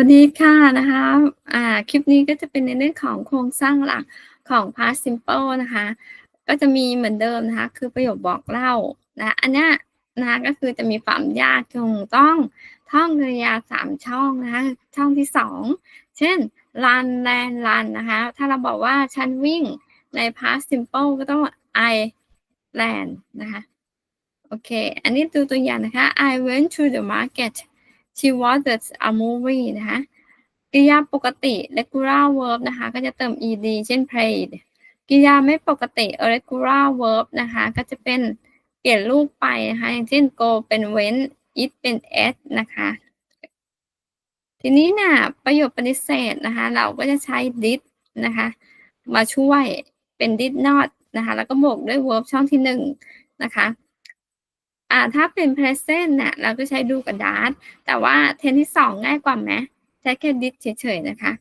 วัสดีค่ะนะคะอ่าคลิปนี้ก็จะเป็นในเรื่องของโครงสร้างหลักของ past simple นะคะ ก็จะมีเหมือนเดิมนะคะ คือประโยคบอกเล่านะอันนี้นะคะก็คือจะมีความยากจงต้องท่องกริยาสามช่องนะคะ ช่องที่สองเช่น run ran run นะคะ ถ้าเราบอกว่าฉันวิ่งใน past simple ก็ต้อง I ran นะคะ โอเค อันนี้ดูตัวอย่างนะคะ I went to the market she watched a movie นะคะกริยาปกติ regular verb นะคะ ก็จะเติม ed เช่น played กริยาไม่ปกติ irregular verb นะคะ ก็จะเป็นเปลี่ยนรูปไปนะคะ อย่างเช่น go เป็น went it เป็น at นะคะ ทีนี้นี่ยประโยคปฏิเสธนะคะ เราก็จะใช้ did นะคะ มาช่วยเป็น did not นะคะ แล้วก็บวกด้วย verb ช่องที่หนึ่งนะคะ อ่าถ้าเป็น present เนี่ยเราก็ใช้ดูกับ does แต่ว่าเทนที่สองง่ายกว่าไหมใช้แค่ did เฉยๆนะคะ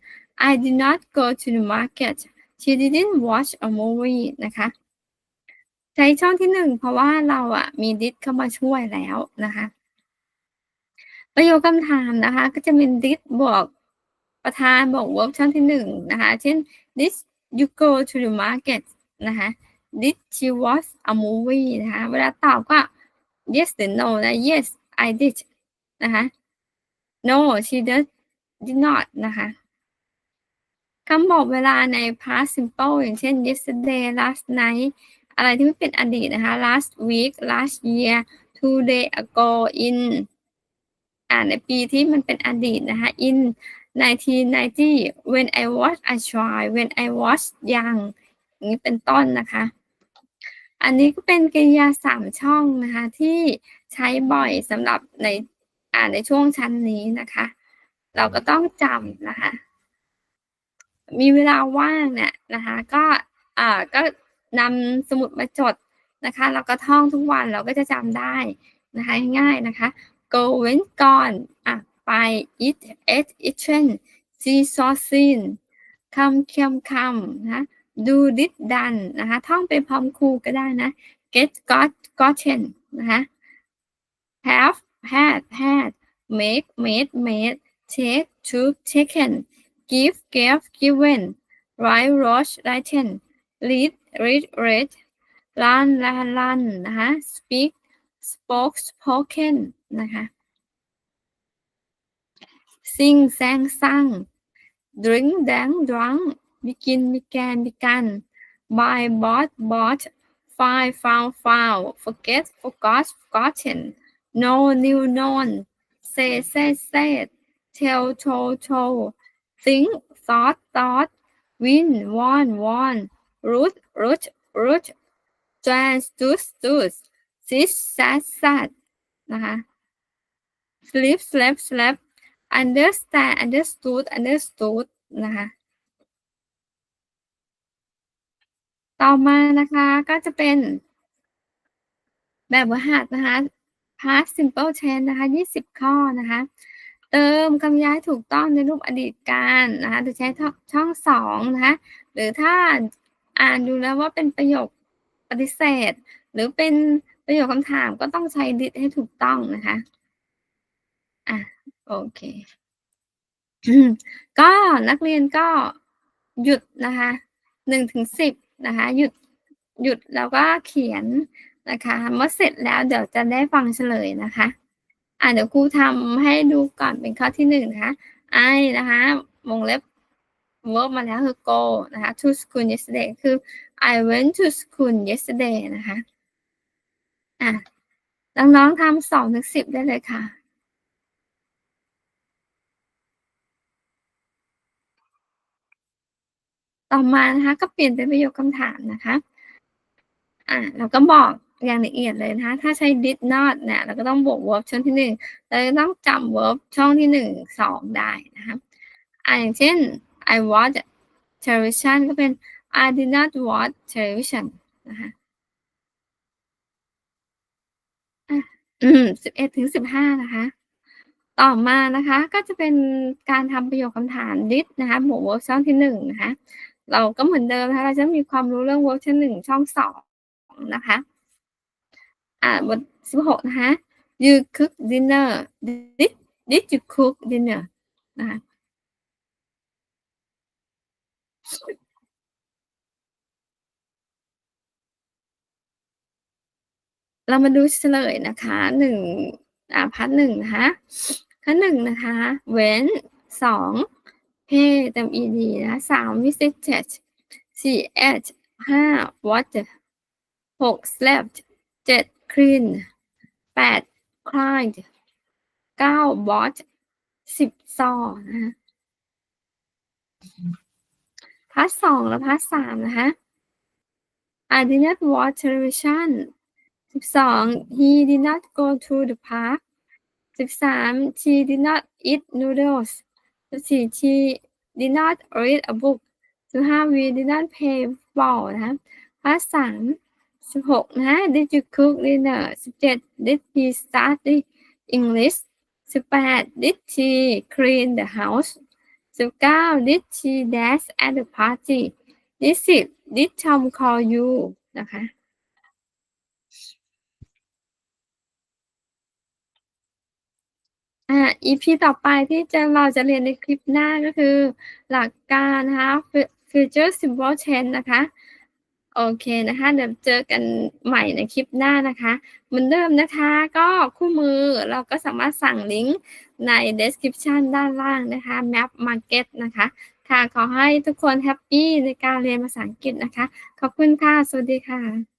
I did not go to the market she didn't watch a movie นะคะ ใช้ช่องที่หนึ่งเพราะว่าเราอะมี did เข้ามาช่วยแล้วนะคะ ประโยคคำถามนะคะ ก็จะเป็น did บวกประธานบวก verb ช่องที่หนึ่งนะคะ เช่น did you go to the market นะคะ did she watch a movie นะคะ เวลาตอบก็ yes หรือ no นะ yes I did นะคะ no she does did not นะคะคำบอกเวลาใน past simple อย่างเช่น yesterday last night อะไรที่ไม่เป็นอดีตนะคะ last week last year two day ago in อ่าในปีที่มันเป็นอดีตนะคะ in 1990 when I was a child when I was young อย่างนี้เป็นต้นนะคะ อันนี้ก็เป็นกริยาสามช่องนะคะ ที่ใช้บ่อยสำหรับในอ่าในช่วงชั้นนี้นะคะ เราก็ต้องจำนะคะ มีเวลาว่างเนี่ยนะคะ ก็อ่าก็นำสมุดมาจดนะคะ เราก็ท่องทุกวันเราก็จะจำได้นะคะง่ายนะคะ go went gone อะไป eat ate eaten see saw seen come came come นะ do did done นะคะท่องไปพร้อมครูก็ได้นะ get got gotten นะคะ have had had make made made take took taken give gave given write wrote written read read read run ran run นะคะ speak spoke spoken นะคะ sing sang sang drink drank drunk begin began began buy bought bought find found found forget forgot forgotten know knew known say said said tell told told think thought thought win won won root root root stand stood stood sit sat sat นะคะ sleep slept slept understand understood understood นะคะ ต่อมานะคะก็จะเป็นแบบวหัสนะคะ past simple tense นะคะ 20 ข้อนะคะ เติมคำย้ายถูกต้องในรูปอดีตการนะคะโดยใช้ช่องสองนะคะ หรือถ้าอ่านดูแล้วว่าเป็นประโยคปฏิเสธ หรือเป็นประโยคคำถามก็ต้องใช้ did ให้ถูกต้องนะคะ อะ โอเค ก็นักเรียนก็หยุดนะคะหนึ่งถึงสิบ นะคะ หยุดหยุดแล้วก็เขียนนะคะเมื่อเสร็จแล้วเดี๋ยวจะได้ฟังเฉลยนะคะอ่าเดี๋ยวครูทำให้ดูก่อนเป็นข้อที่หนึ่งนะคะ I นะคะวงเล็บ verb มาแล้วคือ go นะคะ to school yesterday คือ I went to school yesterday นะคะ อะ น้องๆทำสองถึงสิบได้เลยค่ะ ต่อมานะคะ ก็เปลี่ยนเป็นประโยคคำถามนะคะ อ่าเราก็บอกอย่างละเอียดเลยนะคะ ถ้าใช้ did not เนี่ย เราก็ต้องบวก verb ช่องที่หนึ่งเราก็ต้องจำ verb ช่องที่หนึ่งสองได้นะคะอ่าอย่างเช่น I watch television ก็เป็น I did not watch television นะคะอืมสิบเอ็ดถึงสิบห้านะคะ ต่อมานะคะ ก็จะเป็นการทำประโยคคำถาม did นะคะ บวก verb ช่องที่หนึ่งนะคะ เราก็เหมือนเดิมนะคะเราจะมีความรู้เรื่อง work ชั้นหนึ่งช่องสองนะคะ อ่าบทสิบหกนะคะ you cook dinner did did you cook dinner นะคะเรามาดูเฉลยนะคะหนึ่งอ่าพาร์ทหนึ่งนะคะพาร์หนึ่งนะคะ เว้นสอง 5เติม ed นะสาม visited สี่ at ห้า what หก slept เจ็ด clean แปด climbed เก้า bought สิบซอนะคะพาร์ทสองและพาร์ทสามนะคะ I did not watch television สิบสอง he did not go to the park สิบสาม she did not eat noodles 14 She did not read a book 15 We did not play ball นะคะพาร์ท3 16นะ Did you cook dinner 17 Did he study English 18 Did she clean the house 19 Did she dance at the party 20 Did Tom call you นะคะ อ่า EP ต่อไปที่จะเราจะเรียนในคลิปหน้าก็คือ หลักการนะคะ Future Simple Tense นะคะ โอเคนะคะ เดี๋ยวเจอกันใหม่ในคลิปหน้านะคะ เหมือนเดิมนะคะ ก็คู่มือเราก็สามารถสั่งลิงก์ใน description ด้านล่างนะคะ Map Market นะคะ ค่ะ ขอให้ทุกคนแฮปปี้ในการเรียนภาษาอังกฤษนะคะ ขอบคุณค่ะ สวัสดีค่ะ